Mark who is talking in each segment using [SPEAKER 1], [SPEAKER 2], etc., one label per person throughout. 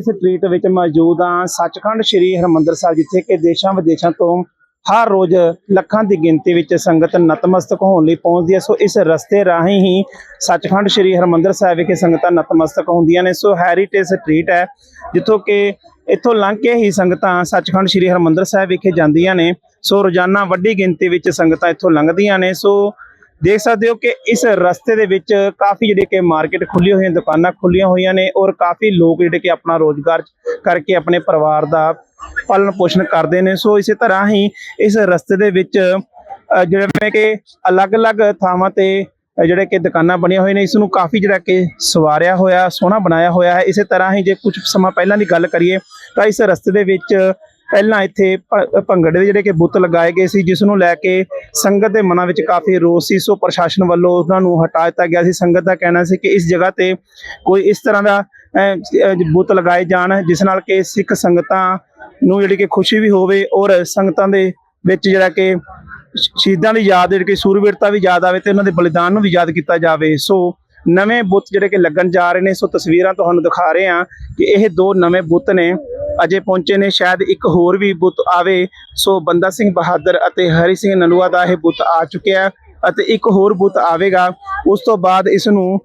[SPEAKER 1] Heritage street ਵਿੱਚ ਮੌਜੂਦ ਹਾਂ। ਸੱਚਖੰਡ ਸ੍ਰੀ ਹਰਮੰਦਰ ਸਾਹਿਬ, ਜਿੱਥੇ ਕਿ ਦੇਸ਼ਾਂ ਵਿਦੇਸ਼ਾਂ ਤੋਂ ਹਰ ਰੋਜ਼ ਲੱਖਾਂ ਦੀ ਗਿਣਤੀ ਵਿੱਚ ਸੰਗਤ ਨਤਮਸਤਕ ਹੋਣ ਲਈ ਪਹੁੰਚਦੀ ਹੈ। ਸੋ ਇਸ ਰਸਤੇ ਰਾਹੀਂ ਹੀ ਸੱਚਖੰਡ ਸ੍ਰੀ ਹਰਮੰਦਰ ਸਾਹਿਬ ਵਿਖੇ ਸੰਗਤਾਂ ਨਤਮਸਤਕ ਹੁੰਦੀਆਂ ਨੇ। ਸੋ ਹੈਰੀਟੇਜ ਸਟਰੀਟ ਹੈ, ਜਿੱਥੋਂ ਕਿ ਇੱਥੋਂ ਲੰਘ ਕੇ ਹੀ ਸੰਗਤਾਂ ਸੱਚਖੰਡ ਸ੍ਰੀ ਹਰਮੰਦਰ ਸਾਹਿਬ ਵਿਖੇ ਜਾਂਦੀਆਂ ਨੇ। ਸੋ ਰੋਜ਼ਾਨਾ ਵੱਡੀ ਗਿਣਤੀ ਵਿੱਚ ਸੰਗਤਾਂ ਇੱਥੋਂ ਲੰਘਦੀਆਂ ਨੇ। ਸੋ ਦੇਖ ਸਕਦੇ ਹੋ ਕਿ ਇਸ ਰਸਤੇ ਦੇ ਵਿੱਚ ਕਾਫੀ ਜਿਹੜੇ ਕਿ ਮਾਰਕੀਟ ਖੁੱਲੀ ਹੋਈਆਂ ਦੁਕਾਨਾਂ ਖੁੱਲੀਆਂ ਹੋਈਆਂ ਨੇ ਔਰ ਕਾਫੀ ਲੋਕ ਜਿਹੜੇ ਕਿ ਆਪਣਾ ਰੋਜ਼ਗਾਰ ਕਰਕੇ ਆਪਣੇ ਪਰਿਵਾਰ ਦਾ ਪਾਲਣ ਪੋਸ਼ਣ ਕਰਦੇ ਨੇ। ਸੋ ਇਸੇ ਤਰ੍ਹਾਂ ਹੀ ਇਸ ਰਸਤੇ ਦੇ ਵਿੱਚ ਅ, ਜਿਵੇਂ ਕਿ ਅਲੱਗ-ਅਲੱਗ ਥਾਵਾਂ ਤੇ ਜਿਹੜੇ ਕਿ ਦੁਕਾਨਾਂ ਬਣੀਆਂ ਹੋਈਆਂ ਨੇ ਇਸ ਨੂੰ ਕਾਫੀ ਜਿਹੜਾ ਕਿ ਸਵਾਰਿਆ ਹੋਇਆ ਸੋਹਣਾ ਬਣਾਇਆ ਹੋਇਆ ਹੈ। ਇਸੇ ਤਰ੍ਹਾਂ ਹੀ ਜੇ ਕੁਝ ਸਮਾਂ ਪਹਿਲਾਂ ਦੀ ਗੱਲ ਕਰੀਏ ਤਾਂ ਇਸ ਰਸਤੇ ਦੇ ਵਿੱਚ ਪਹਿਲਾਂ ਇੱਥੇ ਭ- ਭੰਗੜੇ ਦੇ ਜਿਹੜੇ ਕਿ ਬੁੱਤ ਲਗਾਏ ਗਏ ਸੀ, ਜਿਸ ਨੂੰ ਲੈ ਕੇ ਸੰਗਤ ਦੇ ਮਨਾਂ ਵਿੱਚ ਕਾਫੀ ਰੋਸ ਸੀ। ਸੋ ਪ੍ਰਸ਼ਾਸਨ ਵੱਲੋਂ ਉਹਨਾਂ ਨੂੰ ਹਟਾ ਦਿੱਤਾ ਗਿਆ ਸੀ। ਸੰਗਤ ਦਾ ਕਹਿਣਾ ਸੀ ਕਿ ਇਸ ਜਗ੍ਹਾ ਤੇ ਕੋਈ ਇਸ ਤਰ੍ਹਾਂ ਦਾ ਬੁੱਤ ਲਗਾਏ ਜਾਣ, ਜਿਸ ਨਾਲ ਕਿ ਸਿੱਖ ਸੰਗਤਾਂ ਨੂੰ ਜਿਹੜੀ ਕਿ ਖੁਸ਼ੀ ਵੀ ਹੋਵੇ ਔਰ ਸੰਗਤਾਂ ਦੇ ਵਿੱਚ ਜਿਹੜਾ ਕਿ ਸ਼ਹੀਦਾਂ ਦੀ ਯਾਦ, ਜਿਹੜੀ ਕਿ ਸੂਰਬੀਰਤਾ ਵੀ ਯਾਦ ਆਵੇ ਤੇ ਉਹਨਾਂ ਦੇ ਬਲੀਦਾਨ ਨੂੰ ਵੀ ਯਾਦ ਕੀਤਾ ਜਾਵੇ। ਸੋ ਨਵੇਂ ਬੁੱਤ ਜਿਹੜੇ ਕਿ ਲੱਗਣ ਜਾ ਰਹੇ ਨੇ, ਸੋ ਤਸਵੀਰਾਂ ਤੁਹਾਨੂੰ ਦਿਖਾ ਰਹੇ ਹਾਂ ਕਿ ਇਹ ਦੋ ਨਵੇਂ ਬੁੱਤ ਨੇ। ਅਜੇ ਪਹੁੰਚੇ ਨੇ, ਸ਼ਾਇਦ ਇੱਕ ਹੋਰ ਵੀ ਬੁੱਤ ਆਵੇ। ਸੋ ਬੰਦਾ ਸਿੰਘ ਬਹਾਦਰ ਅਤੇ ਹਰੀ ਸਿੰਘ ਨਲੂਆ ਦਾ ਇਹ ਬੁੱਤ ਆ ਚੁੱਕਿਆ ਅਤੇ ਇੱਕ ਹੋਰ ਬੁੱਤ ਆਵੇਗਾ। ਉਸ ਤੋਂ ਬਾਅਦ ਇਸ ਨੂੰ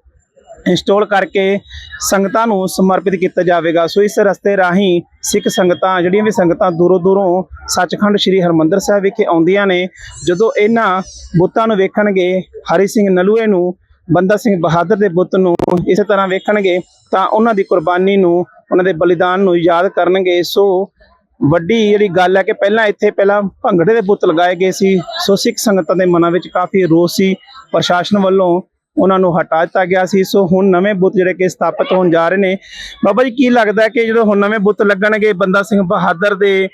[SPEAKER 1] ਇੰਸਟਾਲ ਕਰਕੇ ਸੰਗਤਾਂ ਨੂੰ ਸਮਰਪਿਤ ਕੀਤਾ ਜਾਵੇਗਾ। ਸੋ ਇਸ ਰਸਤੇ ਰਾਹੀਂ ਸਿੱਖ ਸੰਗਤਾਂ, ਜਿਹੜੀਆਂ ਵੀ ਸੰਗਤਾਂ ਦੂਰੋਂ ਦੂਰੋਂ ਸੱਚਖੰਡ ਸ੍ਰੀ ਹਰਮੰਦਰ ਸਾਹਿਬ ਵਿਖੇ ਆਉਂਦੀਆਂ ਨੇ, ਜਦੋਂ ਇਹਨਾਂ ਬੁੱਤਾਂ ਨੂੰ ਵੇਖਣਗੇ, ਹਰੀ ਸਿੰਘ ਨਲੂਏ ਨੂੰ ਬੰਦਾ ਸਿੰਘ ਬਹਾਦਰ ਦੇ ਬੁੱਤ ਨੂੰ ਇਸੇ ਤਰ੍ਹਾਂ ਵੇਖਣਗੇ ਤਾਂ ਉਹਨਾਂ ਦੀ ਕੁਰਬਾਨੀ ਨੂੰ, ਉਹਨਾਂ ਦੇ ਬਲੀਦਾਨ ਨੂੰ ਯਾਦ ਕਰਨਗੇ। ਸੋ ਵੱਡੀ ਜਿਹੜੀ ਗੱਲ ਹੈ ਕਿ ਪਹਿਲਾਂ ਇੱਥੇ ਪਹਿਲਾਂ ਭੰਗੜੇ ਦੇ ਬੁੱਤ ਲਗਾਏ ਗਏ ਸੀ। ਸੋ ਸਿੱਖ ਸੰਗਤਾਂ ਦੇ ਮਨਾਂ ਵਿੱਚ ਕਾਫੀ ਰੋਸ ਸੀ। ਪ੍ਰਸ਼ਾਸਨ ਵੱਲੋਂ ਉਹਨਾਂ ਨੂੰ ਹਟਾ ਦਿੱਤਾ ਗਿਆ ਸੀ। ਸੋ ਹੁਣ ਨਵੇਂ ਬੁੱਤ ਜਿਹੜੇ ਕਿ ਸਥਾਪਿਤ ਹੋਣ ਜਾ ਰਹੇ ਨੇ। ਬਾਬਾ ਜੀ, ਕੀ ਲੱਗਦਾ ਕਿ ਜਦੋਂ ਹੁਣ ਨਵੇਂ ਬੁੱਤ ਲੱਗਣਗੇ ਬੰਦਾ ਸਿੰਘ ਬਹਾਦਰ ਦੇ,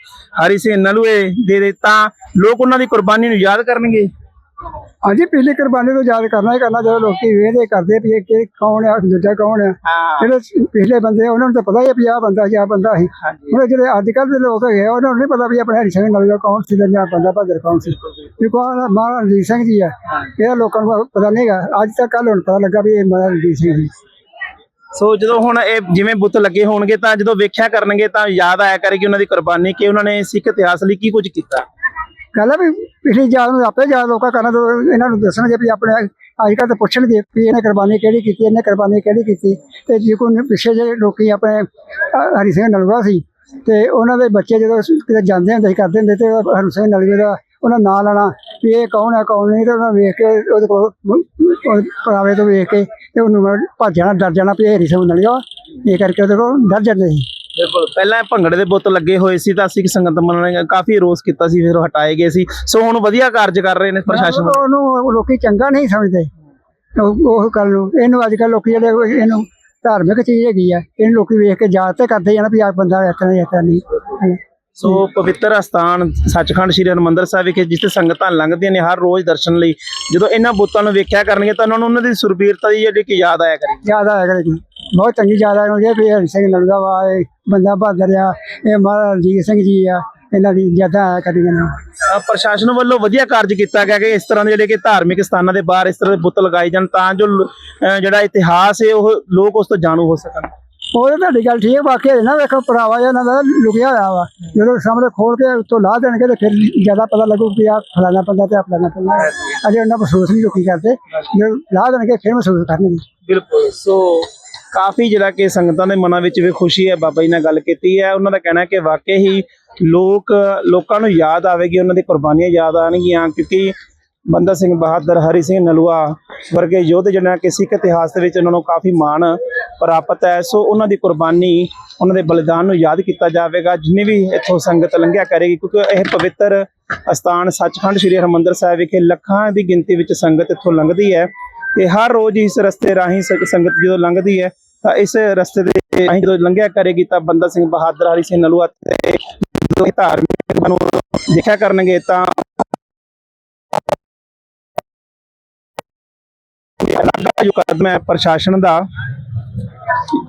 [SPEAKER 1] ਹਰੀ ਸਿੰਘ ਨਲੂਏ ਦੇ, ਤਾਂ ਲੋਕ ਉਹਨਾਂ ਦੀ ਕੁਰਬਾਨੀ ਨੂੰ ਯਾਦ ਕਰਨਗੇ?
[SPEAKER 2] ਹਾਂਜੀ ਪਿਛਲੀ ਕੁਰਬਾਨੀ ਤੋਂ ਯਾਦ ਕਰਨਾ ਹੀ ਕਰਨਾ ਜਦੋਂ ਲੋਕੀ ਵੇਖਦੇ ਕਰਦੇ ਵੀ ਇਹ ਕਿ ਕੌਣ ਆ ਦੂਜਾ ਕੌਣ ਆ। ਜਿਹੜੇ ਪਿਛਲੇ ਬੰਦੇ ਉਹਨਾਂ ਨੂੰ ਤਾਂ ਪਤਾ ਹੀ ਆ ਵੀ ਆਹ ਬੰਦਾ ਸੀ ਆਹ ਬੰਦਾ ਸੀ। ਹੁਣ ਜਿਹੜੇ ਅੱਜ ਕੱਲ੍ਹ ਦੇ ਲੋਕ ਹੈਗੇ ਆ, ਉਹਨਾਂ ਨੂੰ ਨਹੀਂ ਪਤਾ ਵੀ ਆਪਣੇ ਹਰੀ ਸਿੰਘ ਨਲੂਆ ਕੌਣ ਸੀ ਜਾਂ ਬੰਦਾ ਭਾਦਰ ਕੌਣ ਸੀ। ਵੀ ਕੌਣ ਆ, ਮਹਾਰਾਜਾ ਰਣਜੀਤ ਸਿੰਘ ਜੀ ਆ। ਇਹ ਲੋਕਾਂ ਨੂੰ ਪਤਾ ਨਹੀਂਗਾ ਅੱਜ ਤੱਕ ਕੱਲ ਹੁਣ ਪਤਾ ਲੱਗਾ ਵੀ ਇਹ ਮਹਾਰਾਜਾ ਰਣਜੀਤ ਸਿੰਘ ਜੀ।
[SPEAKER 1] ਸੋ ਜਦੋਂ ਹੁਣ ਇਹ ਜਿਵੇਂ ਬੁੱਤ ਲੱਗੇ ਹੋਣਗੇ ਤਾਂ ਜਦੋਂ ਵੇਖਿਆ ਕਰਨਗੇ ਤਾਂ ਯਾਦ ਆਇਆ ਕਰੇਗੀ ਉਹਨਾਂ ਦੀ ਕੁਰਬਾਨੀ ਕਿ ਉਹਨਾਂ ਨੇ ਸਿੱਖ ਇਤਿਹਾਸ ਲਈ ਕੀ ਕੁਝ ਕੀਤਾ?
[SPEAKER 2] ਗੱਲ ਆ ਵੀ ਪਿਛਲੀ ਯਾਦ ਨੂੰ ਆਪੇ ਯਾਦ ਲੋਕਾਂ ਕਰਨਾ ਤੋਂ ਇਹਨਾਂ ਨੂੰ ਦੱਸਣਗੇ ਵੀ ਆਪਣੇ ਅੱਜ ਕੱਲ੍ਹ ਤਾਂ ਪੁੱਛਣਗੇ ਵੀ ਇਹਨੇ ਕੁਰਬਾਨੀ ਕਿਹੜੀ ਕੀਤੀ, ਇਹਨੇ ਕੁਰਬਾਨੀ ਕਿਹੜੀ ਕੀਤੀ। ਤੇ ਜੇ ਕੋਈ ਪਿੱਛੇ ਜਿਹੜੇ ਲੋਕੀ ਆਪਣੇ ਹਰੀ ਸਿੰਘ ਨਲਵਾ ਸੀ, ਤੇ ਉਹਨਾਂ ਦੇ ਬੱਚੇ ਜਦੋਂ ਕਿਤੇ ਜਾਂਦੇ ਹੁੰਦੇ ਸੀ, ਕਰਦੇ ਹੁੰਦੇ ਤੇ ਉਹ ਹਰੀ ਸਿੰਘ ਨਲਵੇ ਦਾ ਉਹਨਾਂ ਨਾਂ ਲੈਣਾ ਵੀ ਇਹ ਕੌਣ ਹੈ, ਕੌਣ ਨਹੀਂ, ਤੇ ਉਹਨਾਂ ਵੇਖ ਕੇ ਉਹਦੇ ਕੋਲ ਉਹ ਤੋਂ ਵੇਖ ਕੇ ਤੇ ਉਹਨੂੰ ਭੱਜ ਜਾਣਾ, ਡਰ ਜਾਣਾ ਵੀ ਹਰੀ ਸਿੰਘ ਨਲਵਾ ਇਹ ਕਰਕੇ ਉਹਦੇ ਕੋਲ ਡਰ ਜਾਂਦੇ ਸੀ।
[SPEAKER 1] ਬਿਲਕੁਲ। ਪਹਿਲਾਂ ਭੰਗੜੇ ਦੇ ਬੁੱਤ ਲੱਗੇ ਹੋਏ ਸੀ ਤਾਂ ਸਿੱਖ ਸੰਗਤ ਮਨਾਂ ਨੇ ਕਾਫੀ ਰੋਸ ਕੀਤਾ ਸੀ ਫਿਰ ਉਹ ਹਟਾਏ ਗਏ ਸੀ। ਸੋ ਹੁਣ ਵਧੀਆ ਕਾਰਜ ਕਰ ਰਹੇ ਨੇ ਪ੍ਰਸ਼ਾਸਨ।
[SPEAKER 2] ਉਹਨੂੰ ਲੋਕੀ ਚੰਗਾ ਨਹੀਂ ਸਮਝਦੇ। ਉਹ ਗੱਲ ਨੂੰ ਇਹਨੂੰ ਅੱਜ ਕੱਲ ਲੋਕੀ ਜਿਹੜੇ ਇਹਨੂੰ ਧਾਰਮਿਕ ਚੀਜ਼ ਹੈਗੀ ਆ ਇਹਨੂੰ ਲੋਕੀ ਵੇਖ ਕੇ ਯਾਦ ਤੇ ਕਰਦੇ ਜਾਣਾ ਵੀ ਆ ਬੰਦਾ ਇਸ ਤਰ੍ਹਾਂ ਇਸ ਤਰ੍ਹਾਂ ਨਹੀਂ।
[SPEAKER 1] ਸੋ ਪਵਿੱਤਰ ਅਸਥਾਨ ਸੱਚਖੰਡ ਸ੍ਰੀ ਹਰਿਮੰਦਰ ਸਾਹਿਬ ਵਿਖੇ ਜਿੱਥੇ ਸੰਗਤਾਂ ਲੰਘਦੀਆਂ ਨੇ ਹਰ ਰੋਜ਼ ਦਰਸ਼ਨ ਲਈ ਜਦੋਂ ਇਹਨਾਂ ਬੁੱਤਾਂ ਨੂੰ ਵੇਖਿਆ ਕਰਨਗੇ ਤਾਂ ਉਹਨਾਂ ਨੂੰ ਉਹਨਾਂ ਦੀ ਸੁਰਬੀਰਤਾ ਦੀ ਜਿਹੜੀ ਕਿ ਯਾਦ ਆਇਆ ਕਰੇਗੀ।
[SPEAKER 2] ਯਾਦ ਆਇਆ ਕਰੇ ਜੀ ਬਹੁਤ ਚੰਗੀ ਯਾਦ ਹੋਈ ਹੈ ਵੀ ਹਰੀ ਸਿੰਘ ਨਲਦਾ ਵਾ ਇਹ ਬੰਦਾ ਬਹਾਦਰ ਆ ਇਹ ਮਹਾਰਾਜਾ ਰਣਜੀਤ ਸਿੰਘ ਜੀ ਆ ਇਹਨਾਂ ਦੀ ਯਾਦਾਂ ਆਇਆ
[SPEAKER 1] ਅ, ਪ੍ਰਸ਼ਾਸਨ ਵੱਲੋਂ ਵਧੀਆ ਕਾਰਜ ਕੀਤਾ ਗਿਆ ਕਿ ਇਸ ਤਰ੍ਹਾਂ ਦੇ ਜਿਹੜੇ ਕਿ ਧਾਰਮਿਕ ਸਥਾਨਾਂ ਦੇ ਬਾਹਰ ਇਸ ਤਰ੍ਹਾਂ ਦੇ ਬੁੱਤ ਲਗਾਏ ਜਾਣ ਤਾਂ ਜੋ ਜਿਹੜਾ ਇਤਿਹਾਸ ਹੈ ਉਹ ਲੋਕ ਉਸ ਤੋਂ ਜਾਣੂ ਹੋ ਸਕਣ।
[SPEAKER 2] ਉਹ ਤਾਂ ਤੁਹਾਡੀ ਗੱਲ ਠੀਕ ਹੈ ਨਾ ਵੇਖੋ ਭਰਾਵਾ ਇਹਨਾਂ ਦਾ ਲੁਕਿਆ ਹੋਇਆ ਵਾ। ਜਦੋਂ ਸਾਹਮਣੇ ਖੋਲ ਕੇ ਉੱਤੋਂ ਲਾ ਦੇਣਗੇ ਤੇ ਫਿਰ ਜ਼ਿਆਦਾ ਪਤਾ ਲੱਗੂ ਕਿ ਆ ਫਲਾਣਾ ਬੰਦਾ ਤੇ ਆ ਫਲਾਣਾ ਬੰਦਾ ਅਜੇ ਉਹਨਾਂ ਮਹਿਸੂਸ ਨਹੀਂ ਲੋਕੀ ਕਰਦੇ। ਜਦੋਂ ਲਾ ਦੇਣਗੇ ਫਿਰ ਮਹਿਸੂਸ ਕਰਨਗੇ।
[SPEAKER 1] ਬਿਲਕੁਲ। ਸੋ ਕਾਫੀ ਜਿਹੜਾ ਕਿ ਸੰਗਤਾਂ ਦੇ ਮਨਾਂ ਵਿੱਚ ਵੀ ਖੁਸ਼ੀ ਹੈ, ਬਾਬਾ ਜੀ ਨਾਲ ਗੱਲ ਕੀਤੀ ਹੈ। ਉਹਨਾਂ ਦਾ ਕਹਿਣਾ ਕਿ ਵਾਕਈ ਹੀ ਲੋਕ, ਲੋਕਾਂ ਨੂੰ ਯਾਦ ਆਵੇਗੀ, ਉਹਨਾਂ ਦੀ ਕੁਰਬਾਨੀਆਂ ਯਾਦ ਆਣਗੀਆਂ ਕਿਉਂਕਿ ਬੰਦਾ ਸਿੰਘ ਬਹਾਦਰ, ਹਰੀ ਸਿੰਘ ਨਲੂਆ ਵਰਗੇ ਯੋਧ ਜਿਹੜਾ ਕਿ ਸਿੱਖ ਇਤਿਹਾਸ ਦੇ ਵਿੱਚ ਉਹਨਾਂ ਨੂੰ ਕਾਫੀ ਮਾਣ ਪ੍ਰਾਪਤ ਹੈ। ਸੋ ਉਹਨਾਂ ਦੀ ਕੁਰਬਾਨੀ ਉਹਨਾਂ ਦੇ ਬਲੀਦਾਨ ਨੂੰ ਯਾਦ ਕੀਤਾ ਜਾਵੇਗਾ। ਜਿੰਨੀ ਵੀ ਇੱਥੋਂ ਸੰਗਤ ਲੰਘਿਆ ਕਰੇਗੀ, ਕਿਉਂਕਿ ਇਹ ਪਵਿੱਤਰ ਅਸਥਾਨ ਸੱਚਖੰਡ ਸ੍ਰੀ ਹਰਿਮੰਦਰ ਸਾਹਿਬ ਵਿਖੇ ਲੱਖਾਂ ਦੀ ਗਿਣਤੀ ਵਿੱਚ ਸੰਗਤ ਇੱਥੋਂ ਲੰਘਦੀ ਹੈ ਤੇ ਹਰ ਰੋਜ਼ ਇਸ ਰਸਤੇ ਰਾਹੀਂ ਸ- ਸੰਗਤ ਜਦੋਂ ਲੰਘਦੀ ਹੈ, ਤਾਂ ਇਸ ਰਸਤੇ ਦੇ ਰਾਹੀਂ ਜਦੋਂ ਲੰਘਿਆ ਕਰੇਗੀ, ਤਾਂ ਬੰਦਾ ਸਿੰਘ ਬਹਾਦਰ, ਹਰੀ ਸਿੰਘ ਨਲੂਆ ਤੇ ਧਾਰਮਿਕ ਨੂੰ ਦੇਖਿਆ ਕਰਨਗੇ ਤਾਂ ਇਹ ਜੋ ਕਦਮ ਹੈ ਪ੍ਰਸ਼ਾਸਨ ਦਾ,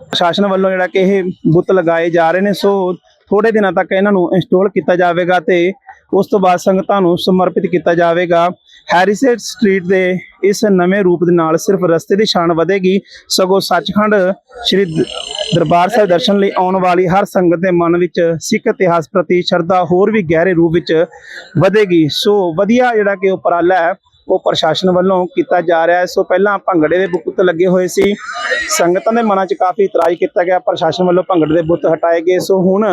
[SPEAKER 1] ਪ੍ਰਸ਼ਾਸਨ ਵੱਲੋਂ ਜਿਹੜਾ ਕਿ ਇਹ ਬੁੱਤ ਲਗਾਏ ਜਾ ਰਹੇ ਨੇ, ਸੋ ਥੋੜੇ ਦਿਨਾਂ ਤੱਕ ਇਹਨਾਂ ਨੂੰ ਇੰਸਟਾਲ ਕੀਤਾ ਜਾਵੇਗਾ ਤੇ ਉਸ ਤੋਂ ਬਾਅਦ ਸੰਗਤਾਂ ਨੂੰ ਸਮਰਪਿਤ ਕੀਤਾ ਜਾਵੇਗਾ। ਹੈਰੀਸੇਟ ਸਟਰੀਟ ਦੇ ਇਸ ਨਵੇਂ ਰੂਪ ਦੇ ਨਾਲ ਸਿਰਫ ਰਸਤੇ ਦੀ ਸ਼ਾਨ ਵਧੇਗੀ। ਸਗੋਂ ਸੱਚਖੰਡ ਸ਼੍ਰੀ ਦਰਬਾਰ ਸਾਹਿਬ ਦਰਸ਼ਨ ਲਈ ਆਉਣ ਵਾਲੀ ਹਰ ਸੰਗਤ ਦੇ ਮਨ ਵਿੱਚ ਸਿੱਖ ਇਤਿਹਾਸ ਪ੍ਰਤੀ ਸ਼ਰਧਾ ਹੋਰ ਵੀ ਗਹਿਰੇ ਰੂਪ ਵਿੱਚ ਵਧੇਗੀ। ਸੋ ਵਧੀਆ ਜਿਹੜਾ ਕਿ ਉਪਰਾਲਾ ਹੈ ਉਹ ਪ੍ਰਸ਼ਾਸਨ ਵੱਲੋਂ ਕੀਤਾ ਜਾ ਰਿਹਾ ਹੈ। ਸੋ ਪਹਿਲਾਂ ਭੰਗੜੇ ਦੇ ਬੁੱਤ ਲੱਗੇ ਹੋਏ ਸੀ। ਸੰਗਤਾਂ ਦੇ ਮਨਾਂ 'ਚ ਕਾਫੀ ਇਤਰਾਜ਼ ਕੀਤਾ ਗਿਆ। ਪ੍ਰਸ਼ਾਸਨ ਵੱਲੋਂ ਭੰਗੜੇ ਦੇ ਬੁੱਤ ਹਟਾਏ ਗਏ। ਸੋ ਹੁਣ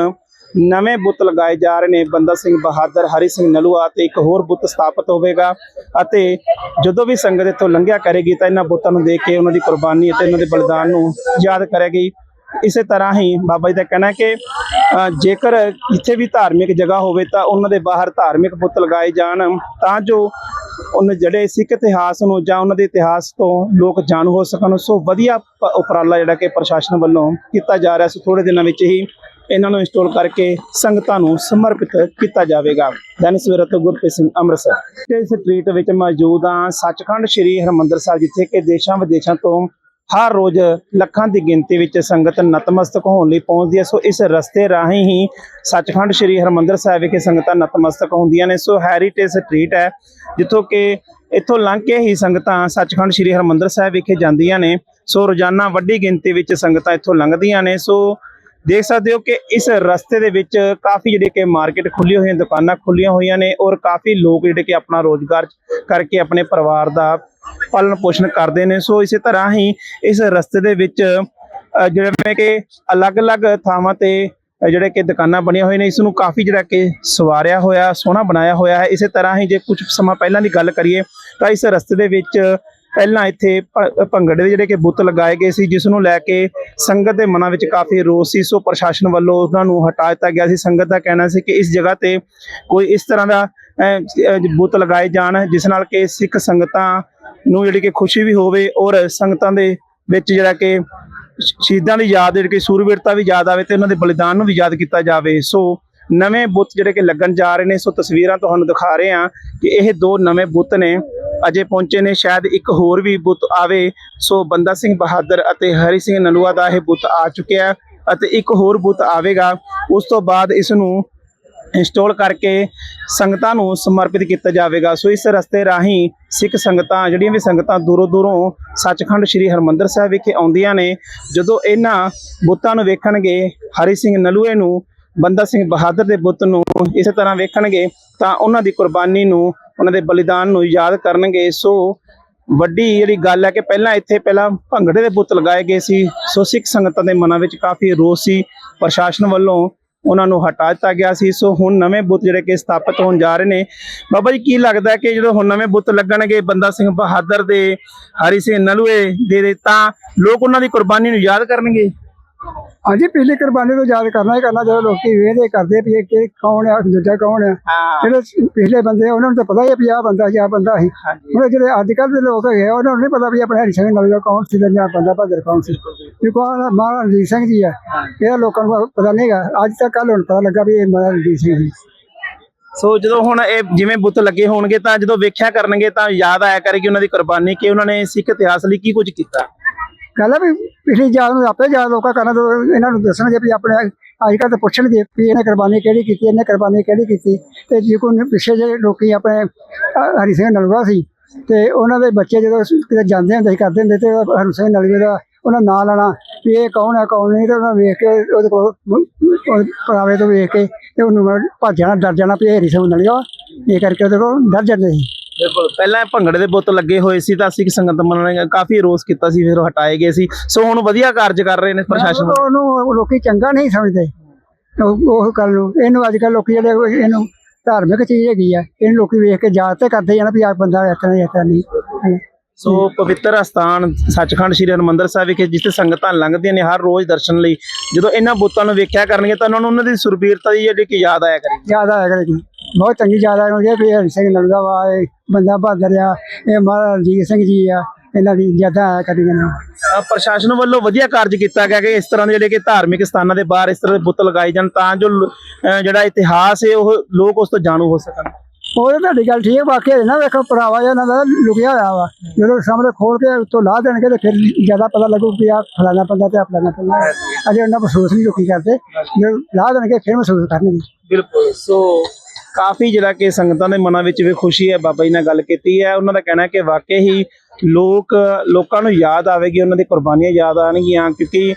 [SPEAKER 1] ਨਵੇਂ ਬੁੱਤ ਲਗਾਏ ਜਾ ਰਹੇ ਨੇ ਬੰਦਾ ਸਿੰਘ ਬਹਾਦਰ, ਹਰੀ ਸਿੰਘ ਨਲੂਆ ਤੇ ਇੱਕ ਹੋਰ ਬੁੱਤ ਸਥਾਪਿਤ ਹੋਵੇਗਾ। ਅਤੇ ਜਦੋਂ ਵੀ ਸੰਗਤ ਇੱਥੋਂ ਲੰਘਿਆ ਕਰੇਗੀ ਤਾਂ ਇਹਨਾਂ ਬੁੱਤਾਂ ਨੂੰ ਦੇਖ ਕੇ ਉਹਨਾਂ ਦੀ ਕੁਰਬਾਨੀ ਅਤੇ ਉਹਨਾਂ ਦੇ ਬਲੀਦਾਨ ਨੂੰ ਯਾਦ ਕਰੇਗੀ। ਇਸੇ ਤਰ੍ਹਾਂ ਹੀ ਬਾਬਾ ਜੀ ਦਾ ਕਹਿਣਾ ਕਿ ਜੇਕਰ ਇੱਥੇ ਵੀ ਧਾਰਮਿਕ ਜਗ੍ਹਾ ਹੋਵੇ ਤਾਂ ਉਹਨਾਂ ਦੇ ਬਾਹਰ ਧਾਰਮਿਕ ਬੁੱਤ ਲਗਾਏ ਜਾਣ, ਤਾਂ ਜੋ ਉਹਨਾਂ ਜਿਹੜੇ ਸਿੱਖ ਇਤਿਹਾਸ ਨੂੰ ਜਾਂ ਉਹਨਾਂ ਦੇ ਇਤਿਹਾਸ ਤੋਂ ਲੋਕ ਜਾਣੂ ਹੋ ਸਕਣ, ਸੋ ਵਧੀਆ ਉਪਰਾਲਾ ਜਿਹੜਾ ਕਿ ਪ੍ਰਸ਼ਾਸਨ ਵੱਲੋਂ ਕੀਤਾ ਜਾ ਰਿਹਾ, ਸੋ ਥੋੜੇ ਦਿਨਾਂ ਵਿੱਚ ਹੀ ਇਹਨਾਂ ਨੂੰ ਇੰਸਟਾਲ ਕਰਕੇ ਸੰਗਤਾਂ ਨੂੰ ਸਮਰਪਿਤ ਕੀਤਾ ਜਾਵੇਗਾ। ਦੈਨ ਸਵੇਰਾ ਤੋਂ ਗੁਰਪ੍ਰੀਤ ਸਿੰਘ ਅੰਮ੍ਰਿਤਸਰ। ਇਸ ਸਟਰੀਟ ਵਿੱਚ ਮੌਜੂਦ ਹਾਂ ਸੱਚਖੰਡ ਸ੍ਰੀ ਹਰਮੰਦਰ ਸਾਹਿਬ, ਜਿੱਥੇ ਕਿ ਦੇਸ਼ਾਂ ਵਿਦੇਸ਼ਾਂ ਤੋਂ ਹਰ ਰੋਜ਼ ਲੱਖਾਂ ਦੀ ਗਿਣਤੀ ਵਿੱਚ ਸੰਗਤ ਨਤਮਸਤਕ ਹੋਣ ਲਈ ਪਹੁੰਚਦੀ ਹੈ। ਸੋ ਇਸ ਰਸਤੇ ਰਾਹੀਂ ਹੀ ਸੱਚਖੰਡ ਸ੍ਰੀ ਹਰਮੰਦਰ ਸਾਹਿਬ ਵਿਖੇ ਸੰਗਤਾਂ ਨਤਮਸਤਕ ਹੁੰਦੀਆਂ ਨੇ। ਸੋ ਹੈਰੀਟੇਜ ਸਟਰੀਟ ਹੈ, ਜਿੱਥੋਂ ਕਿ ਇੱਥੋਂ ਲੰਘ ਕੇ ਹੀ ਸੰਗਤਾਂ ਸੱਚਖੰਡ ਸ੍ਰੀ ਹਰਮੰਦਰ ਸਾਹਿਬ ਵਿਖੇ ਜਾਂਦੀਆਂ ਨੇ। ਸੋ ਰੋਜ਼ਾਨਾ ਵੱਡੀ ਗਿਣਤੀ ਵਿੱਚ ਸੰਗਤਾਂ ਇੱਥੋਂ ਲੰਘਦੀਆਂ ਨੇ। ਸੋ ਦੇਖ ਸਕਦੇ ਹੋ ਕਿ ਇਸ ਰਸਤੇ ਦੇ ਵਿੱਚ ਕਾਫੀ ਜਿਹੜੇ ਕਿ ਮਾਰਕੀਟ ਖੁੱਲੀ ਹੋਈਆਂ, ਦੁਕਾਨਾਂ ਖੁੱਲੀਆਂ ਹੋਈਆਂ ਨੇ ਔਰ ਕਾਫੀ ਲੋਕ ਜਿਹੜੇ ਕਿ ਆਪਣਾ ਰੋਜ਼ਗਾਰ ਕਰਕੇ ਆਪਣੇ ਪਰਿਵਾਰ ਦਾ ਪਾਲਣ ਪੋਸ਼ਣ ਕਰਦੇ ਨੇ। ਸੋ ਇਸੇ ਤਰ੍ਹਾਂ ਹੀ ਇਸ ਰਸਤੇ ਦੇ ਵਿੱਚ ਜਿਵੇਂ ਕਿ ਅਲੱਗ-ਅਲੱਗ ਥਾਵਾਂ ਤੇ ਜਿਹੜੇ ਕਿ ਦੁਕਾਨਾਂ ਬਣੀਆਂ ਹੋਈਆਂ ਨੇ, ਇਸ ਨੂੰ ਕਾਫੀ ਜਿਹੜਾ ਕਿ ਸਵਾਰਿਆ ਹੋਇਆ, ਸੋਹਣਾ ਬਣਾਇਆ ਹੋਇਆ ਹੈ। ਇਸੇ ਤਰ੍ਹਾਂ ਹੀ ਜੇ ਕੁਝ ਸਮਾਂ ਪਹਿਲਾਂ ਦੀ ਗੱਲ ਕਰੀਏ ਤਾਂ ਇਸ ਰਸਤੇ ਦੇ ਵਿੱਚ ਪਹਿਲਾਂ ਇੱਥੇ ਭ- ਭੰਗੜੇ ਦੇ ਜਿਹੜੇ ਕਿ ਬੁੱਤ ਲਗਾਏ ਗਏ ਸੀ, ਜਿਸ ਨੂੰ ਲੈ ਕੇ ਸੰਗਤ ਦੇ ਮਨਾਂ ਵਿੱਚ ਕਾਫੀ ਰੋਸ ਸੀ। ਸੋ ਪ੍ਰਸ਼ਾਸਨ ਵੱਲੋਂ ਉਹਨਾਂ ਨੂੰ ਹਟਾ ਦਿੱਤਾ ਗਿਆ ਸੀ। ਸੰਗਤ ਦਾ ਕਹਿਣਾ ਸੀ ਕਿ ਇਸ ਜਗ੍ਹਾ ਤੇ ਕੋਈ ਇਸ ਤਰ੍ਹਾਂ ਦਾ ਬੁੱਤ ਲਗਾਏ ਜਾਣ, ਜਿਸ ਨਾਲ ਕਿ ਸਿੱਖ ਸੰਗਤਾਂ ਨੂੰ ਜਿਹੜੀ ਕਿ ਖੁਸ਼ੀ ਵੀ ਹੋਵੇ ਔਰ ਸੰਗਤਾਂ ਦੇ ਵਿੱਚ ਜਿਹੜਾ ਕਿ ਸ਼ਹੀਦਾਂ ਦੀ ਯਾਦ, ਜਿਹੜੀ ਕਿ ਸੂਰਬੀਰਤਾ ਵੀ ਯਾਦ ਆਵੇ ਤੇ ਉਹਨਾਂ ਦੇ ਬਲੀਦਾਨ ਨੂੰ ਵੀ ਯਾਦ ਕੀਤਾ ਜਾਵੇ। ਸੋ ਨਵੇਂ ਬੁੱਤ ਜਿਹੜੇ ਕਿ ਲੱਗਣ ਜਾ ਰਹੇ ਨੇ, ਸੋ ਤਸਵੀਰਾਂ ਤੁਹਾਨੂੰ ਦਿਖਾ ਰਹੇ ਹਾਂ ਕਿ ਇਹ ਦੋ ਨਵੇਂ ਬੁੱਤ ਨੇ। ਅਜੇ ਪਹੁੰਚੇ ਨੇ, ਸ਼ਾਇਦ ਇੱਕ ਹੋਰ ਵੀ ਬੁੱਤ ਆਵੇ। ਸੋ ਬੰਦਾ ਸਿੰਘ ਬਹਾਦਰ ਅਤੇ ਹਰੀ ਸਿੰਘ ਨਲੂਆ ਦਾ ਇਹ ਬੁੱਤ ਆ ਚੁੱਕਿਆ ਅਤੇ ਇੱਕ ਹੋਰ ਬੁੱਤ ਆਵੇਗਾ। ਉਸ ਤੋਂ ਬਾਅਦ ਇਸ ਨੂੰ ਇੰਸਟਾਲ ਕਰਕੇ ਸੰਗਤਾਂ ਨੂੰ ਸਮਰਪਿਤ ਕੀਤਾ ਜਾਵੇਗਾ। ਸੋ ਇਸ ਰਸਤੇ ਰਾਹੀਂ ਸਿੱਖ ਸੰਗਤਾਂ, ਜਿਹੜੀਆਂ ਵੀ ਸੰਗਤਾਂ ਦੂਰੋਂ ਦੂਰੋਂ ਸੱਚਖੰਡ ਸ੍ਰੀ ਹਰਮੰਦਰ ਸਾਹਿਬ ਵਿਖੇ ਆਉਂਦੀਆਂ ਨੇ, ਜਦੋਂ ਇਹਨਾਂ ਬੁੱਤਾਂ ਨੂੰ ਵੇਖਣਗੇ, ਹਰੀ ਸਿੰਘ ਨਲੂਏ ਨੂੰ ਬੰਦਾ ਸਿੰਘ ਬਹਾਦਰ ਦੇ ਬੁੱਤ ਨੂੰ ਇਸੇ ਤਰ੍ਹਾਂ ਵੇਖਣਗੇ ਤਾਂ ਉਹਨਾਂ ਦੀ ਕੁਰਬਾਨੀ ਨੂੰ, ਉਹਨਾਂ ਦੇ ਬਲੀਦਾਨ ਨੂੰ ਯਾਦ ਕਰਨਗੇ। ਸੋ ਵੱਡੀ ਜਿਹੜੀ ਗੱਲ ਹੈ ਕਿ ਪਹਿਲਾਂ ਇੱਥੇ ਪਹਿਲਾਂ ਭੰਗੜੇ ਦੇ ਬੁੱਤ ਲਗਾਏ ਗਏ ਸੀ। ਸੋ ਸਿੱਖ ਸੰਗਤਾਂ ਦੇ ਮਨਾਂ ਵਿੱਚ ਕਾਫੀ ਰੋਸ ਸੀ। ਪ੍ਰਸ਼ਾਸਨ ਵੱਲੋਂ ਉਹਨਾਂ ਨੂੰ ਹਟਾ ਦਿੱਤਾ ਗਿਆ ਸੀ। ਸੋ ਹੁਣ ਨਵੇਂ ਬੁੱਤ ਜਿਹੜੇ ਕਿ ਸਥਾਪਿਤ ਹੋਣ ਜਾ ਰਹੇ ਨੇ। ਬਾਬਾ ਜੀ, ਕੀ ਲੱਗਦਾ ਕਿ ਜਦੋਂ ਹੁਣ ਨਵੇਂ ਬੁੱਤ ਲੱਗਣਗੇ ਬੰਦਾ ਸਿੰਘ ਬਹਾਦਰ ਦੇ, ਹਰੀ ਸਿੰਘ ਨਲੂਏ ਦੇ, ਤਾਂ ਲੋਕ ਉਹਨਾਂ ਦੀ ਕੁਰਬਾਨੀ ਨੂੰ ਯਾਦ ਕਰਨਗੇ?
[SPEAKER 2] ਹਾਂਜੀ ਪਿਛਲੀ ਕੁਰਬਾਨੀ ਤੋਂ ਯਾਦ ਕਰਨਾ ਹੀ ਕਰਨਾ ਜਦੋਂ ਲੋਕੀ ਵੇਖਦੇ ਕਰਦੇ ਵੀ ਇਹ ਕਿ ਕੌਣ ਆ ਦੂਜਾ ਕੌਣ ਆ। ਜਿਹੜੇ ਪਿਛਲੇ ਬੰਦੇ ਉਹਨਾਂ ਨੂੰ ਤਾਂ ਪਤਾ ਹੀ ਆ ਵੀ ਆਹ ਬੰਦਾ ਸੀ ਆਹ ਬੰਦਾ ਸੀ।
[SPEAKER 1] ਹਾਂਜੀ।
[SPEAKER 2] ਹੁਣ ਜਿਹੜੇ ਅੱਜ ਕੱਲ੍ਹ ਦੇ ਲੋਕ ਹੈਗੇ ਉਹਨਾਂ ਨੂੰ ਨਹੀਂ ਪਤਾ ਵੀ ਆਪਣੇ ਹਰੀ ਸਿੰਘ ਨਲੂਆ ਕੌਣ ਸੀ ਜਾਂ ਬੰਦਾ ਭਾਦਰ ਕੌਣ ਸੀ। ਵੀ ਕੌਣ ਆ, ਮਹਾਰਾਜਾ ਰਣਜੀਤ ਸਿੰਘ ਜੀ ਆ। ਇਹ ਲੋਕਾਂ ਨੂੰ ਪਤਾ ਨਹੀਂਗਾ। ਅੱਜ ਤੱਕ ਕੱਲ ਹੁਣ ਪਤਾ ਲੱਗਾ ਵੀ ਇਹ ਮਹਾਰਾਜਾ ਰਣਜੀਤ ਸਿੰਘ ਜੀ।
[SPEAKER 1] ਸੋ ਜਦੋਂ ਹੁਣ ਇਹ ਜਿਵੇਂ ਬੁੱਤ ਲੱਗੇ ਹੋਣਗੇ ਤਾਂ ਜਦੋਂ ਵੇਖਿਆ ਕਰਨਗੇ ਤਾਂ ਯਾਦ ਆਇਆ ਕਰੇਗੀ ਉਹਨਾਂ ਦੀ ਕੁਰਬਾਨੀ ਕਿ ਉਹਨਾਂ ਨੇ ਸਿੱਖ ਇਤਿਹਾਸ ਲਈ ਕੀ ਕੁਝ ਕੀਤਾ।
[SPEAKER 2] ਗੱਲ ਆ ਵੀ ਪਿਛਲੀ ਯਾਦ ਨੂੰ ਆਪੇ ਯਾਦ ਲੋਕਾਂ ਕਰਨਾ ਤੋਂ ਇਹਨਾਂ ਨੂੰ ਦੱਸਣਗੇ ਵੀ ਆਪਣੇ ਅੱਜ ਕੱਲ੍ਹ ਤਾਂ ਪੁੱਛਣਗੇ ਵੀ ਇਹਨੇ ਕੁਰਬਾਨੀ ਕਿਹੜੀ ਕੀਤੀ, ਇਹਨੇ ਕੁਰਬਾਨੀ ਕਿਹੜੀ ਕੀਤੀ। ਤੇ ਜੇ ਕੋਈ ਪਿੱਛੇ ਜੇ ਲੋਕੀ ਆਪਣੇ ਹਰੀ ਸਿੰਘ ਨਲਵਾ ਸੀ, ਤੇ ਉਹਨਾਂ ਦੇ ਬੱਚੇ ਜਦੋਂ ਕਿਤੇ ਜਾਂਦੇ ਹੁੰਦੇ ਸੀ, ਕਰਦੇ ਹੁੰਦੇ ਤੇ ਹਰੀ ਸਿੰਘ ਨਲੂਏ ਦਾ ਉਹਨਾਂ ਨਾਂ ਲੈਣਾ ਵੀ ਇਹ ਕੌਣ ਹੈ, ਕੌਣ ਨਹੀਂ, ਤੇ ਉਹਨਾਂ ਵੇਖ ਕੇ, ਉਹਦੇ ਕੋਲ ਉਹ ਤੋਂ ਵੇਖ ਕੇ, ਤੇ ਉਹਨੂੰ ਭੱਜ ਜਾਣਾ, ਡਰ ਜਾਣਾ ਵੀ ਇਹ ਹਰੀ ਸਿੰਘ ਨਲੂਆ ਇਹ ਕਰਕੇ ਉਹਦੇ ਕੋਲ ਡਰ ਜਾਂਦੇ ਸੀ।
[SPEAKER 1] ਬਿਲਕੁਲ। ਪਹਿਲਾਂ ਭੰਗੜੇ ਦੇ ਬੁੱਤ ਲੱਗੇ ਹੋਏ ਸੀ ਤਾਂ ਸਿੱਖ ਸੰਗਤ ਮਨਾਂ ਨੇ ਕਾਫੀ ਰੋਸ ਕੀਤਾ ਸੀ ਫਿਰ ਉਹ ਹਟਾਏ ਗਏ ਸੀ। ਸੋ ਹੁਣ ਵਧੀਆ ਕਾਰਜ ਕਰ ਰਹੇ ਨੇ ਪ੍ਰਸ਼ਾਸਨ।
[SPEAKER 2] ਉਹਨੂੰ ਲੋਕੀ ਚੰਗਾ ਨਹੀਂ ਸਮਝਦੇ। ਉਹ ਗੱਲ ਨੂੰ ਇਹਨੂੰ ਅੱਜ ਕੱਲ੍ਹ ਲੋਕੀ ਜਿਹੜੇ ਇਹਨੂੰ ਧਾਰਮਿਕ ਚੀਜ਼ ਹੈਗੀ ਆ ਇਹਨੂੰ ਲੋਕੀ ਵੇਖ ਕੇ ਯਾਦ ਤੇ ਕਰਦੇ ਜਾਣਾ ਵੀ ਆ ਬੰਦਾ ਇਸ ਤਰ੍ਹਾਂ ਨਹੀਂ ਹੈ।
[SPEAKER 1] ਸੋ ਪਵਿੱਤਰ ਅਸਥਾਨ ਸੱਚਖੰਡ ਸ੍ਰੀ ਹਰਿਮੰਦਰ ਸਾਹਿਬ ਵਿਖੇ ਜਿੱਥੇ ਸੰਗਤਾਂ ਲੰਘਦੀਆਂ ਨੇ ਹਰ ਰੋਜ਼ ਦਰਸ਼ਨ ਲਈ ਜਦੋਂ ਇਹਨਾਂ ਬੁੱਤਾਂ ਨੂੰ ਵੇਖਿਆ ਕਰਨਗੇ ਤਾਂ ਉਹਨਾਂ ਨੂੰ ਉਹਨਾਂ ਦੀ ਸੁਰਬੀਰਤਾ ਦੀ ਜਿਹੜੀ ਕਿ ਯਾਦ ਆਇਆ ਕਰੇਗੀ।
[SPEAKER 2] ਯਾਦ ਆਇਆ ਕਰੇਗੀ। ਬਹੁਤ ਚੰਗੀ ਯਾਦ ਆਇਆ ਕਰੇਗੀ ਵੀ ਹਰੀ ਸਿੰਘ ਨਲੂਆ ਵਾ ਇਹ ਬੰਦਾ ਬਹਾਦਰ ਆ ਇਹ ਮਹਾਰਾਜਾ ਰਣਜੀਤ ਸਿੰਘ ਜੀ ਆ ਇਹਨਾਂ ਦੀ ਯਾਦਾਂ ਆਇਆ ਕਰਦੀਆਂ ਨੇ
[SPEAKER 1] ਅ, ਪ੍ਰਸ਼ਾਸਨ ਵੱਲੋਂ ਵਧੀਆ ਕਾਰਜ ਕੀਤਾ ਗਿਆ ਕਿ ਇਸ ਤਰ੍ਹਾਂ ਦੇ ਜਿਹੜੇ ਕਿ ਧਾਰਮਿਕ ਸਥਾਨਾਂ ਦੇ ਬਾਹਰ ਇਸ ਤਰ੍ਹਾਂ ਦੇ ਬੁੱਤ ਲਗਾਏ ਜਾਣ ਤਾਂ ਜੋ ਲ- ਅ, ਜਿਹੜਾ ਇਤਿਹਾਸ ਹੈ ਉਹ ਲੋਕ ਉਸ ਤੋਂ ਜਾਣੂ ਹੋ ਸਕਣ।
[SPEAKER 2] ਉਹ ਤਾਂ ਤੁਹਾਡੀ ਗੱਲ ਠੀਕ ਹੈ ਬਾਕੀ ਇਹ ਨਾ ਵੇਖੋ ਭਰਾਵਾ ਜਿਹਾ ਇਹਨਾਂ ਦਾ ਲੁਕਿਆ ਹੋਇਆ ਵਾ। ਜਦੋਂ ਸਾਹਮਣੇ ਖੋਲ ਕੇ ਉੱਤੋਂ ਲਾ ਦੇਣਗੇ ਤੇ ਫਿਰ ਜ਼ਿਆਦਾ ਪਤਾ ਲੱਗੂ ਕਿ ਆ ਫਲਾਣਾ ਬੰਦਾ ਤੇ ਆ ਫਲਾਣਾ ਬੰਦਾ ਹੈ। ਅਜੇ ਉਹਨਾਂ ਮਹਿਸੂਸ ਨਹੀਂ ਲੋਕੀ ਕਰਦੇ। ਜਦੋਂ ਲਾ ਦੇਣਗੇ ਫਿਰ ਮਹਿਸੂਸ ਕਰਨਗੇ।
[SPEAKER 1] ਬਿਲਕੁਲ। ਸੋ ਕਾਫੀ ਜਿਹੜਾ ਕਿ ਸੰਗਤਾਂ ਦੇ ਮਨਾਂ ਵਿੱਚ ਵੀ ਖੁਸ਼ੀ ਹੈ, ਬਾਬਾ ਜੀ ਨਾਲ ਗੱਲ ਕੀਤੀ ਹੈ। ਉਹਨਾਂ ਦਾ ਕਹਿਣਾ ਹੈ ਕਿ ਵਾਕਈ ਹੀ ਲੋਕ, ਲੋਕਾਂ ਨੂੰ ਯਾਦ ਆਵੇਗੀ, ਉਹਨਾਂ ਦੀ ਕੁਰਬਾਨੀਆਂ ਯਾਦ ਆਣਗੀਆਂ ਕਿਉਂਕਿ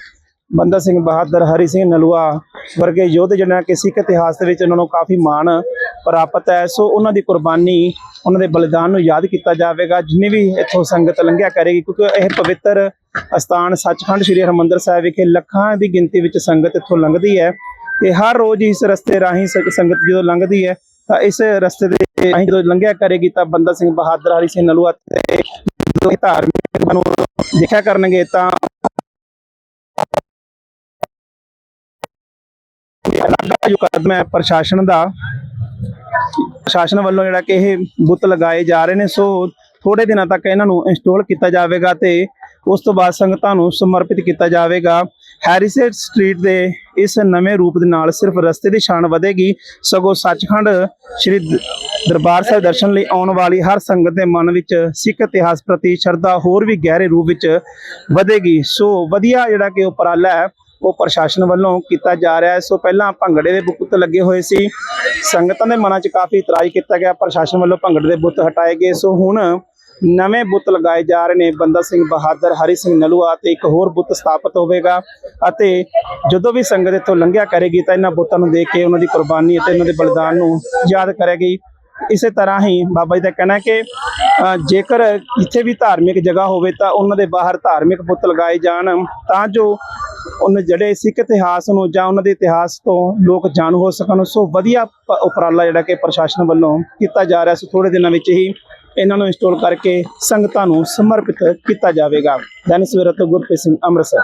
[SPEAKER 1] ਬੰਦਾ ਸਿੰਘ ਬਹਾਦਰ, ਹਰੀ ਸਿੰਘ ਨਲੂਆ ਵਰਗੇ ਯੋਧੇ ਜਿਹਨਾਂ ਕਿ ਸਿੱਖ ਇਤਿਹਾਸ ਦੇ ਵਿੱਚ ਉਹਨਾਂ ਨੂੰ ਕਾਫੀ ਮਾਣ ਪ੍ਰਾਪਤ ਹੈ। ਸੋ ਉਹਨਾਂ ਦੀ ਕੁਰਬਾਨੀ, ਉਹਨਾਂ ਦੇ ਬਲੀਦਾਨ ਨੂੰ ਯਾਦ ਕੀਤਾ ਜਾਵੇਗਾ। ਜਿੰਨੀ ਵੀ ਇੱਥੋਂ ਸੰਗਤ ਲੰਘਿਆ ਕਰੇਗੀ, ਕਿਉਂਕਿ ਇਹ ਪਵਿੱਤਰ ਅਸਥਾਨ ਸੱਚਖੰਡ ਸ੍ਰੀ ਹਰਿਮੰਦਰ ਸਾਹਿਬ ਵਿਖੇ ਲੱਖਾਂ ਦੀ ਗਿਣਤੀ ਵਿੱਚ ਸੰਗਤ ਇੱਥੋਂ ਲੰਘਦੀ ਹੈ। ਤੇ ਹਰ ਰੋਜ਼ ਇਸ ਰਸਤੇ ਰਾਹੀਂ ਸੰਗਤ ਜਦੋਂ ਲੰਘਦੀ ਹੈ, ਤਾਂ ਇਸ ਰਸਤੇ ਦੇ ਰਾਹੀਂ ਜਦੋਂ ਲੰਘਿਆ ਕਰੇਗੀ, ਤਾਂ ਬੰਦਾ ਸਿੰਘ ਬਹਾਦਰ ਹਰੀ ਸਿੰਘ ਨਲੂਆ ਤੇ ਧਾਰਮਿਕ ਨੂੰ ਦੇਖਿਆ ਕਰਨਗੇ, ਤਾਂ ਜੋ ਕਦਮ ਹੈ ਪ੍ਰਸ਼ਾਸਨ ਦਾ, ਪ੍ਰਸ਼ਾਸਨ ਵੱਲੋਂ ਜਿਹੜਾ ਕਿ ਇਹ ਬੁੱਤ ਲਗਾਏ ਜਾ ਰਹੇ ਨੇ, ਸੋ ਥੋੜੇ ਦਿਨਾਂ ਤੱਕ ਇਹਨਾਂ ਨੂੰ ਇੰਸਟਾਲ ਕੀਤਾ ਜਾਵੇਗਾ ਤੇ ਉਸ ਤੋਂ ਬਾਅਦ ਸੰਗਤਾਂ ਨੂੰ ਸਮਰਪਿਤ ਕੀਤਾ ਜਾਵੇਗਾ। ਹੈਰੀਸੇਜ ਸਟਰੀਟ ਦੇ ਇਸ ਨਵੇਂ ਰੂਪ ਦੇ ਨਾਲ ਸਿਰਫ ਰਸਤੇ ਦੀ ਸ਼ਾਨ ਵਧੇਗੀ, ਸਗੋਂ ਸੱਚਖੰਡ ਸ੍ਰੀ ਦਰਬਾਰ ਸਾਹਿਬ ਦਰਸ਼ਨ ਲਈ ਆਉਣ ਵਾਲੀ ਹਰ ਸੰਗਤ ਦੇ ਮਨ ਵਿੱਚ ਸਿੱਖ ਇਤਿਹਾਸ ਪ੍ਰਤੀ ਸ਼ਰਧਾ ਹੋਰ ਵੀ ਗਹਿਰੇ ਰੂਪ ਵਿੱਚ ਵਧੇਗੀ। ਸੋ ਵਧੀਆ ਜਿਹੜਾ ਕਿ ਉਪਰਾਲਾ ਹੈ, ਉਹ ਪ੍ਰਸ਼ਾਸਨ ਵੱਲੋਂ ਕੀਤਾ ਜਾ ਰਿਹਾ ਹੈ। ਸੋ ਪਹਿਲਾਂ ਭੰਗੜੇ ਦੇ ਬੁੱਤ ਲੱਗੇ ਹੋਏ ਸੀ। ਸੰਗਤਾਂ ਦੇ ਮਨਾਂ 'ਚ ਕਾਫੀ ਇਤਰਾਜ਼ ਕੀਤਾ ਗਿਆ। ਪ੍ਰਸ਼ਾਸਨ ਵੱਲੋਂ ਭੰਗੜੇ ਦੇ ਬੁੱਤ ਹਟਾਏ ਗਏ। ਸੋ ਹੁਣ ਨਵੇਂ ਬੁੱਤ ਲਗਾਏ ਜਾ ਰਹੇ ਨੇ। ਬੰਦਾ ਸਿੰਘ ਬਹਾਦਰ, ਹਰੀ ਸਿੰਘ ਨਲੂਆ ਤੇ ਇੱਕ ਹੋਰ ਬੁੱਤ ਸਥਾਪਿਤ ਹੋਵੇਗਾ। ਅਤੇ ਜਦੋਂ ਵੀ ਸੰਗਤ ਇੱਥੋਂ ਲੰਘਿਆ ਕਰੇਗੀ ਤਾਂ ਇਹਨਾਂ ਬੁੱਤਾਂ ਨੂੰ ਦੇਖ ਕੇ ਉਹਨਾਂ ਦੀ ਕੁਰਬਾਨੀ ਅਤੇ ਉਹਨਾਂ ਦੇ ਬਲੀਦਾਨ ਨੂੰ ਯਾਦ ਕਰੇਗੀ। ਇਸੇ ਤਰ੍ਹਾਂ ਹੀ ਬਾਬਾ ਜੀ ਦਾ ਕਹਿਣਾ ਕਿ ਜੇਕਰ ਕਿਤੇ ਵੀ ਧਾਰਮਿਕ ਜਗ੍ਹਾ ਹੋਵੇ ਤਾਂ ਉਹਨਾਂ ਦੇ ਬਾਹਰ ਧਾਰਮਿਕ ਬੁੱਤ ਲਗਾਏ ਜਾਣ, ਤਾਂ ਜੋ ਉਹਨਾਂ ਜਿਹੜੇ ਸਿੱਖ ਇਤਿਹਾਸ ਨੂੰ ਜਾਂ ਉਹਨਾਂ ਦੇ ਇਤਿਹਾਸ ਤੋਂ ਲੋਕ ਜਾਣੂ ਹੋ ਸਕਣ। ਸੋ ਵਧੀਆ ਪ- ਉਪਰਾਲਾ ਜਿਹੜਾ ਕਿ ਪ੍ਰਸ਼ਾਸਨ ਵੱਲੋਂ ਕੀਤਾ ਜਾ ਰਿਹਾ। ਸੋ ਥੋੜੇ ਦਿਨਾਂ ਵਿੱਚ ਹੀ ਇਹਨਾਂ ਨੂੰ ਇੰਸਟਾਲ ਕਰਕੇ ਸੰਗਤਾਂ ਨੂੰ ਸਮਰਪਿਤ ਕੀਤਾ ਜਾਵੇਗਾ। ਦੈਨਿਕ ਸਵੇਰਾ ਤੋਂ ਗੁਰਪ੍ਰੀਤ ਸਿੰਘ ਅੰਮ੍ਰਿਤਸਰ।